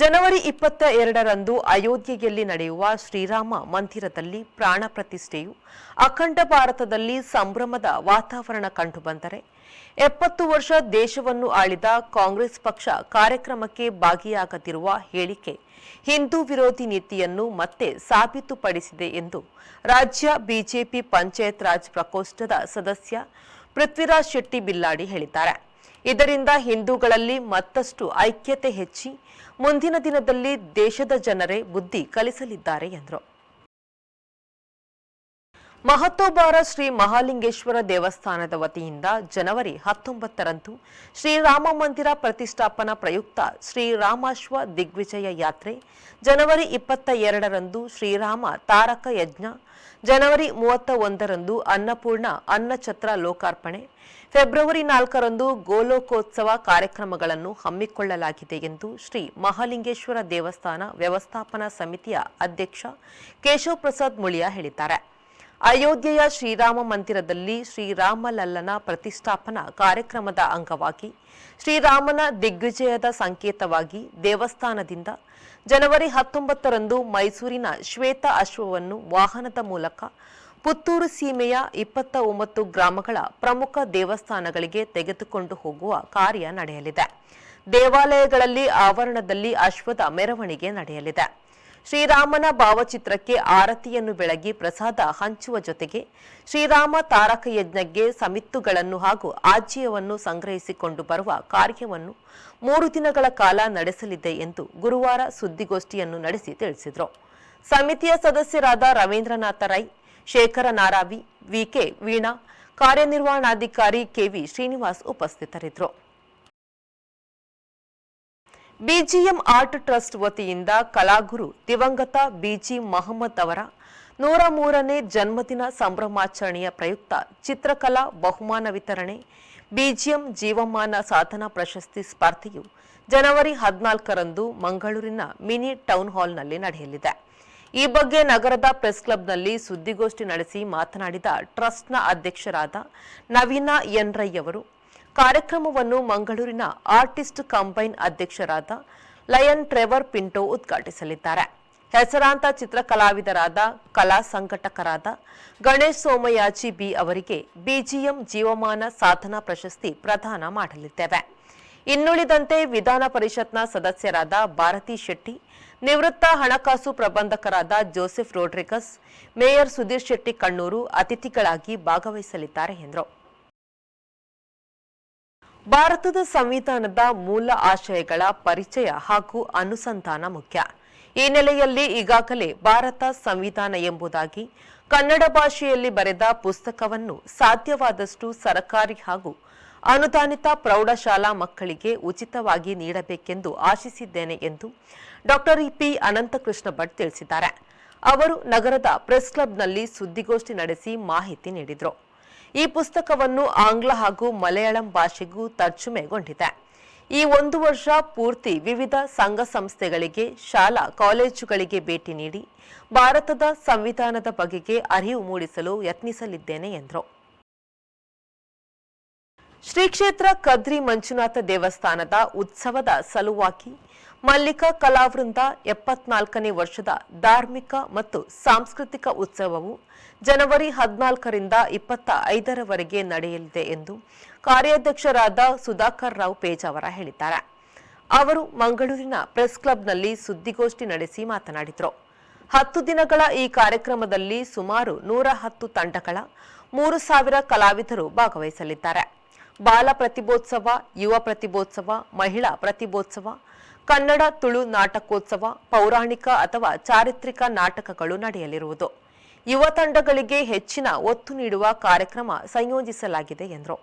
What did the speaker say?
ಜನವರಿ ಇಪ್ಪತ್ತ ಎರಡರಂದು ಅಯೋಧ್ಯೆಯಲ್ಲಿ ನಡೆಯುವ ಶ್ರೀರಾಮ ಮಂದಿರದಲ್ಲಿ ಪ್ರಾಣ ಪ್ರತಿಷ್ಠೆಯು ಅಖಂಡ ಭಾರತದಲ್ಲಿ ಸಂಭ್ರಮದ ವಾತಾವರಣ ಕಂಡುಬಂದರೆ ಎಪ್ಪತ್ತು ವರ್ಷ ದೇಶವನ್ನು ಆಳಿದ ಕಾಂಗ್ರೆಸ್ ಪಕ್ಷ ಕಾರ್ಯಕ್ರಮಕ್ಕೆ ಭಾಗಿಯಾಗದಿರುವ ಹೇಳಿಕೆ ಹಿಂದೂ ವಿರೋಧಿ ನೀತಿಯನ್ನು ಮತ್ತೆ ಸಾಬೀತುಪಡಿಸಿದೆ ಎಂದು ರಾಜ್ಯ ಬಿಜೆಪಿ ಪಂಚಾಯತ್ ರಾಜ್ ಪ್ರಕೋಷ್ಠದ ಸದಸ್ಯ ಪೃಥ್ವಿರಾಜ್ ಶೆಟ್ಟಿ ಬಿಲ್ಲಾಡಿ ಹೇಳಿದ್ದಾರೆ. ಇದರಿಂದ ಹಿಂದೂಗಳಲ್ಲಿ ಮತ್ತಷ್ಟು ಐಕ್ಯತೆ ಹೆಚ್ಚಿ ಮುಂದಿನ ದಿನದಲ್ಲಿ ದೇಶದ ಜನರೇ ಬುದ್ಧಿ ಕಲಿಸಲಿದ್ದಾರೆ ಎಂದರು. ಮಹತೋಬಾರ ಶ್ರೀ ಮಹಾಲಿಂಗೇಶ್ವರ ದೇವಸ್ಥಾನದ ವತಿಯಿಂದ ಜನವರಿ ಹತ್ತೊಂಬತ್ತರಂದು ಶ್ರೀರಾಮ ಮಂದಿರ ಪ್ರತಿಷ್ಠಾಪನಾ ಪ್ರಯುಕ್ತ ಶ್ರೀರಾಮಾಶ್ವ ದಿಗ್ವಿಜಯ ಯಾತ್ರೆ, ಜನವರಿ ಇಪ್ಪತ್ತ ಎರಡರಂದು ಶ್ರೀರಾಮ ತಾರಕ ಯಜ್ಞ, ಜನವರಿ ಮೂವತ್ತ ಒಂದರಂದು ಅನ್ನಪೂರ್ಣ ಅನ್ನಛತ್ರ ಲೋಕಾರ್ಪಣೆ, ಫೆಬ್ರವರಿ ನಾಲ್ಕರಂದು ಗೋಲೋಕೋತ್ಸವ ಕಾರ್ಯಕ್ರಮಗಳನ್ನು ಹಮ್ಮಿಕೊಳ್ಳಲಾಗಿದೆ ಎಂದು ಶ್ರೀ ಮಹಾಲಿಂಗೇಶ್ವರ ದೇವಸ್ಥಾನ ವ್ಯವಸ್ಥಾಪನಾ ಸಮಿತಿಯ ಅಧ್ಯಕ್ಷ ಕೇಶವ ಪ್ರಸಾದ್ ಮುಳಿಯಾ ಹೇಳಿದ್ದಾರೆ. ಅಯೋಧ್ಯೆಯ ಶ್ರೀರಾಮ ಮಂದಿರದಲ್ಲಿ ಶ್ರೀರಾಮಲಲ್ಲನ ಪ್ರತಿಷ್ಠಾಪನಾ ಕಾರ್ಯಕ್ರಮದ ಅಂಗವಾಗಿ, ಶ್ರೀರಾಮನ ದಿಗ್ವಿಜಯದ ಸಂಕೇತವಾಗಿ ದೇವಸ್ಥಾನದಿಂದ ಜನವರಿ ಹತ್ತೊಂಬತ್ತರಂದು ಮೈಸೂರಿನ ಶ್ವೇತ ಅಶ್ವವನ್ನು ವಾಹನದ ಮೂಲಕ ಪುತ್ತೂರು ಸೀಮೆಯ ಇಪ್ಪತ್ತ ಒಂಬತ್ತು ಗ್ರಾಮಗಳ ಪ್ರಮುಖ ದೇವಸ್ಥಾನಗಳಿಗೆ ತೆಗೆದುಕೊಂಡು ಹೋಗುವ ಕಾರ್ಯ ನಡೆಯಲಿದೆ. ದೇವಾಲಯಗಳಲ್ಲಿ ಆವರಣದಲ್ಲಿ ಅಶ್ವದ ಮೆರವಣಿಗೆ ನಡೆಯಲಿದೆ. ಶ್ರೀರಾಮನ ಭಾವಚಿತ್ರಕ್ಕೆ ಆರತಿಯನ್ನು ಬೆಳಗಿ ಪ್ರಸಾದ ಹಂಚುವ ಜೊತೆಗೆ ಶ್ರೀರಾಮ ತಾರಕ ಯಜ್ಞಕ್ಕೆ ಸಮಿತ್ತುಗಳನ್ನು ಹಾಗೂ ಆಜ್ಯವನ್ನು ಸಂಗ್ರಹಿಸಿಕೊಂಡು ಬರುವ ಕಾರ್ಯವನ್ನು ಮೂರು ದಿನಗಳ ಕಾಲ ನಡೆಸಲಿದೆ ಎಂದು ಗುರುವಾರ ಸುದ್ದಿಗೋಷ್ಠಿಯನ್ನು ನಡೆಸಿ ತಿಳಿಸಿದರು. ಸಮಿತಿಯ ಸದಸ್ಯರಾದ ರವೀಂದ್ರನಾಥ ರೈ, ಶೇಖರ ನಾರಾವಿ ವಿಕೆ ವೀಣಾ, ಕಾರ್ಯನಿರ್ವಹಣಾಧಿಕಾರಿ ಕೆವಿ ಶ್ರೀನಿವಾಸ್ ಉಪಸ್ಥಿತರಿದ್ದರು. ಬಿಜಿಎಂ ಆರ್ಟ್ ಟ್ರಸ್ಟ್ ವತಿಯಿಂದ ಕಲಾಗುರು ದಿವಂಗತ ಬಿಜಿ ಮಹಮ್ಮದ್ ಅವರ ನೂರ ಮೂರನೇ ಜನ್ಮದಿನ ಸಂಭ್ರಮಾಚರಣೆಯ ಪ್ರಯುಕ್ತ ಚಿತ್ರಕಲಾ ಬಹುಮಾನ ವಿತರಣೆ, ಬಿಜಿಎಂ ಜೀವಮಾನ ಸಾಧನಾ ಪ್ರಶಸ್ತಿ ಸ್ಪರ್ಧೆಯು ಜನವರಿ ಹದಿನಾಲ್ಕರಂದು ಮಂಗಳೂರಿನ ಮಿನಿ ಟೌನ್ ಹಾಲ್ನಲ್ಲಿ ನಡೆಯಲಿದೆ. ಈ ಬಗ್ಗೆ ನಗರದ ಪ್ರೆಸ್ ಕ್ಲಬ್ನಲ್ಲಿ ಸುದ್ದಿಗೋಷ್ಠಿ ನಡೆಸಿ ಮಾತನಾಡಿದ ಟ್ರಸ್ಟ್ನ ಅಧ್ಯಕ್ಷರಾದ ನವೀನ ಎನ್ರೈ ಅವರು ಕಾರ್ಯಕ್ರಮವನ್ನು ಮಂಗಳೂರಿನ ಆರ್ಟಿಸ್ಟ್ ಕಂಬೈನ್ ಅಧ್ಯಕ್ಷರಾದ ಲಯನ್ ಟ್ರೆವರ್ ಪಿಂಟೋ ಉದ್ಘಾಟಿಸಲಿದ್ದಾರೆ. ಹೆಸರಾಂತ ಚಿತ್ರಕಲಾವಿದರಾದ, ಕಲಾ ಸಂಘಟಕರಾದ ಗಣೇಶ್ ಸೋಮಯಾಜಿ ಬಿ ಅವರಿಗೆ ಬಿಜಿಎಂ ಜೀವಮಾನ ಸಾಧನಾ ಪ್ರಶಸ್ತಿ ಪ್ರದಾನ ಮಾಡಲಿದ್ದೇವೆ. ಇನ್ನುಳಿದಂತೆ ವಿಧಾನ ಪರಿಷತ್ನ ಸದಸ್ಯರಾದ ಭಾರತಿ ಶೆಟ್ಟಿ, ನಿವೃತ್ತ ಹಣಕಾಸು ಪ್ರಬಂಧಕರಾದ Joseph Rodrigues, mayor Sudhir Shetty Kannur ಅತಿಥಿಗಳಾಗಿ ಭಾಗವಹಿಸಲಿದ್ದಾರೆ ಎಂದರು. ಭಾರತದ ಸಂವಿಧಾನದ ಮೂಲ ಆಶಯಗಳ ಪರಿಚಯ ಹಾಗೂ ಅನುಸಂಧಾನ ಮುಖ್ಯ. ಈ ನೆಲೆಯಲ್ಲಿ ಈಗಾಗಲೇ ಭಾರತ ಸಂವಿಧಾನ ಎಂಬುದಾಗಿ ಕನ್ನಡ ಭಾಷೆಯಲ್ಲಿ ಬರೆದ ಪುಸ್ತಕವನ್ನು ಸಾಧ್ಯವಾದಷ್ಟು ಸರಕಾರಿ ಹಾಗೂ ಅನುದಾನಿತ ಪ್ರೌಢಶಾಲಾ ಮಕ್ಕಳಿಗೆ ಉಚಿತವಾಗಿ ನೀಡಬೇಕೆಂದು ಆಶಿಸಿದ್ದೇನೆ ಎಂದು ಡಾಕ್ಟರ್ ಪಿ ಅನಂತಕೃಷ್ಣ ಭಟ್ ತಿಳಿಸಿದ್ದಾರೆ. ಅವರು ನಗರದ ಪ್ರೆಸ್ ಕ್ಲಬ್ನಲ್ಲಿ ಸುದ್ದಿಗೋಷ್ಠಿ ನಡೆಸಿ ಮಾಹಿತಿ ನೀಡಿದರು. ಈ ಪುಸ್ತಕವನ್ನು ಆಂಗ್ಲ ಹಾಗೂ ಮಲಯಾಳಂ ಭಾಷೆಗೂ ತರ್ಜುಮೆಗೊಂಡಿದೆ. ಈ ಒಂದು ವರ್ಷ ಪೂರ್ತಿ ವಿವಿಧ ಸಂಘ ಸಂಸ್ಥೆಗಳಿಗೆ, ಶಾಲಾ ಕಾಲೇಜುಗಳಿಗೆ ಭೇಟಿ ನೀಡಿ ಭಾರತದ ಸಂವಿಧಾನದ ಬಗೆಗೆ ಅರಿವು ಮೂಡಿಸಲು ಯತ್ನಿಸಲಿದ್ದೇನೆ ಎಂದರು. ಶ್ರೀ ಕ್ಷೇತ್ರ ಕದ್ರಿ ಮಂಜುನಾಥ ದೇವಸ್ಥಾನದ ಉತ್ಸವದ ಸಲುವಾಗಿ ಮಲ್ಲಿಕಾ ಕಲಾವೃಂದ ಎಪ್ಪತ್ನಾಲ್ಕನೇ ವರ್ಷದ ಧಾರ್ಮಿಕ ಮತ್ತು ಸಾಂಸ್ಕೃತಿಕ ಉತ್ಸವವು ಜನವರಿ ಹದಿನಾಲ್ಕರಿಂದ ಇಪ್ಪತ್ತ ಐದರವರೆಗೆ ನಡೆಯಲಿದೆ ಎಂದು ಕಾರ್ಯಾಧ್ಯಕ್ಷರಾದ ಸುಧಾಕರ್ ರಾವ್ ಪೇಜಾವರ ಹೇಳಿದ್ದಾರೆ. ಅವರು ಮಂಗಳೂರಿನ ಪ್ರೆಸ್ ಕ್ಲಬ್ನಲ್ಲಿ ಸುದ್ದಿಗೋಷ್ಠಿ ನಡೆಸಿ ಮಾತನಾಡಿದರು. ಹತ್ತು ದಿನಗಳ ಈ ಕಾರ್ಯಕ್ರಮದಲ್ಲಿ ಸುಮಾರು ನೂರ ಹತ್ತು ತಂಡಗಳ, ಮೂರು ಸಾವಿರ ಕಲಾವಿದರು ಭಾಗವಹಿಸಲಿದ್ದಾರೆ. ಬಾಲ ಪ್ರತಿಭೋತ್ಸವ, ಯುವ ಪ್ರತಿಭೋತ್ಸವ, ಮಹಿಳಾ ಪ್ರತಿಭೋತ್ಸವ ಕನ್ನಡ, ತುಳು ನಾಟಕೋತ್ಸವ, ಪೌರಾಣಿಕ ಅಥವಾ ಚಾರಿತ್ರಿಕ ನಾಟಕಗಳು ನಡೆಯಲಿರುವುದು. ಯುವ ತಂಡಗಳಿಗೆ ಹೆಚ್ಚಿನ ಒತ್ತು ನೀಡುವ ಕಾರ್ಯಕ್ರಮ ಸಂಯೋಜಿಸಲಾಗಿದೆ ಎಂದರು.